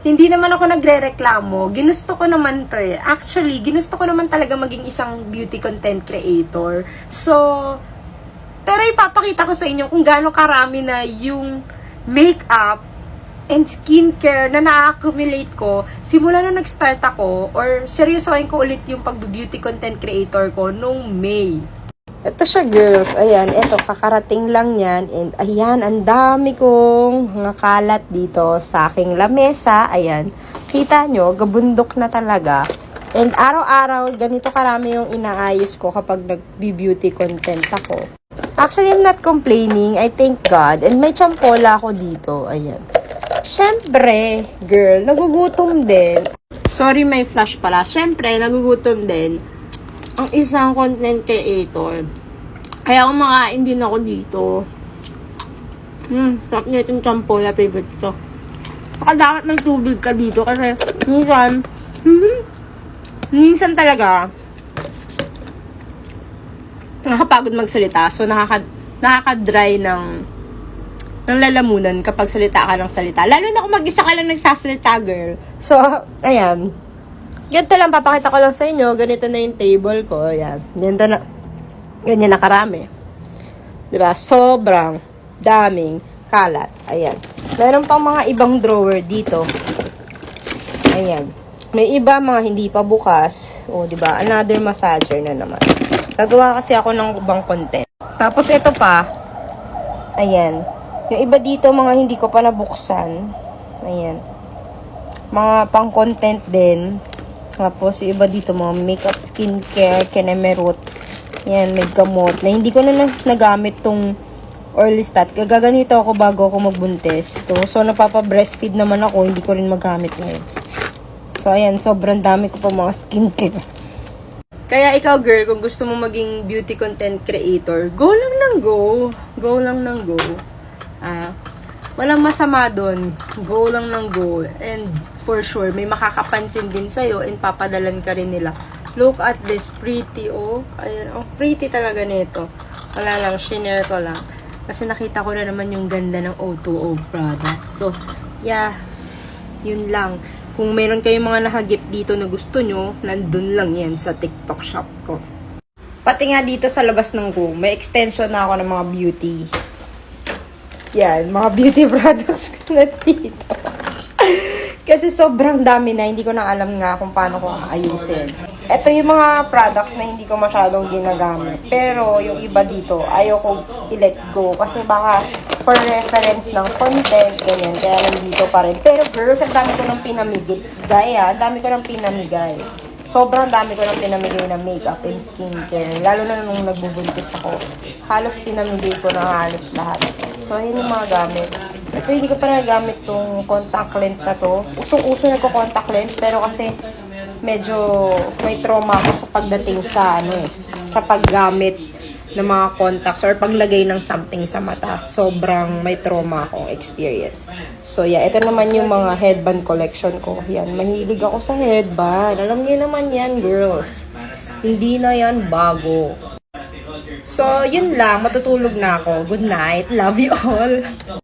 Hindi naman ako nagre-reklamo. Ginusto ko naman to eh. Actually, ginusto ko naman talaga maging isang beauty content creator. So, pero ipapakita ko sa inyo kung gaano karami na yung makeup and skincare na na-accumulate ko simula na nag-start ako or seryosohin ko ulit yung pag-beauty content creator ko nung May. Ito siya girls, ayan, ito kakarating lang yan and ayan, ang dami kong mga kalat dito sa aking lamesa, ayan. Kita nyo, gabundok na talaga. And araw-araw, ganito karami yung inaayos ko kapag nag-beauty content ako. Actually, I'm not complaining. I thank God. And may champola ako dito. Ayan. Siyempre, girl, nagugutom din. Sorry, may flash pala. Siyempre, nagugutom din ang isang content creator. Kaya kumakain din ako dito. Hmm, sarap niya itong champola, favorite ko. Saka dapat ng tubig ka dito kasi minsan, hmm, minsan talaga, nakakapagod magsalita. So, nakaka, nakaka-dry ng, ng lalamunan kapag salita ka ng salita. Lalo na kung mag-isa ka lang nagsasalita, girl. So, ayan. Ganito lang, papakita ko lang sa inyo. Ganito na yung table ko. Ayan. Ganito na. Ganyan na karami. Diba? Sobrang daming kalat. Ayan. Meron pang mga ibang drawer dito. Ayan. May iba mga hindi pa bukas. O, ba? Another massager na naman. Gagawa kasi ako ng ibang content. Tapos ito pa. Ayan. Yung iba dito, mga hindi ko pa nabuksan. Ayan. Mga pang content din. Tapos yung iba dito, mga makeup, skincare, kenemerut. Ayan, may gamot. Na hindi ko na, na nagamit tong early stat. Gaganito ako bago ako magbuntis. So, so napapa-breastfeed naman ako. Hindi ko rin magamit ngayon. So, ayan, sobrang dami ko pa mga skincare. Kaya ikaw, girl, kung gusto mo maging beauty content creator, go lang ng go. Go lang ng go. Ah, walang masama doon. Go lang ng go. And for sure, may makakapansin din sa'yo and papadalan ka rin nila. Look at this pretty, oh. Ayan, oh, pretty talaga nito. Wala lang, shinare ko lang. Kasi nakita ko na naman yung ganda ng O2O product. So, yeah, yun lang. Kung meron kayong mga nakagip dito na gusto nyo, nandun lang yan sa TikTok shop ko. Pati nga dito sa labas ng room, may extension na ako ng mga beauty. Yan, mga beauty products ko na dito. Kasi sobrang dami na, hindi ko na alam nga kung paano ko ayusin. Ito yung mga products na hindi ko masyadong ginagamit. Pero yung iba dito, ayaw ko i-let go. Kasi baka for reference ng content, ganyan. Kaya nandito pa rin. Pero girls, ang dami ko nang pinamigay. Gaya, ang dami ko nang pinamigay. Sobrang dami ko nang pinamigay na makeup and skincare. Lalo na nung nagbubuntis ako. Halos pinamigay ko na halos lahat. So, ayun yung mga gamit. Ito, hindi ko pa nagagamit tong contact lens na to. Usong-uso nagko-contact lens, pero kasi medyo may trauma ako sa pagdating sa ano eh, sa paggamit ng mga contacts or paglagay ng something sa mata. Sobrang may trauma akong experience. So yeah, ito naman yung mga headband collection ko. Yan, mahilig ako sa headband. Alam niyo naman yan, girls. Hindi na yan bago. So, yun lang. Matutulog na ako. Good night. Love you all.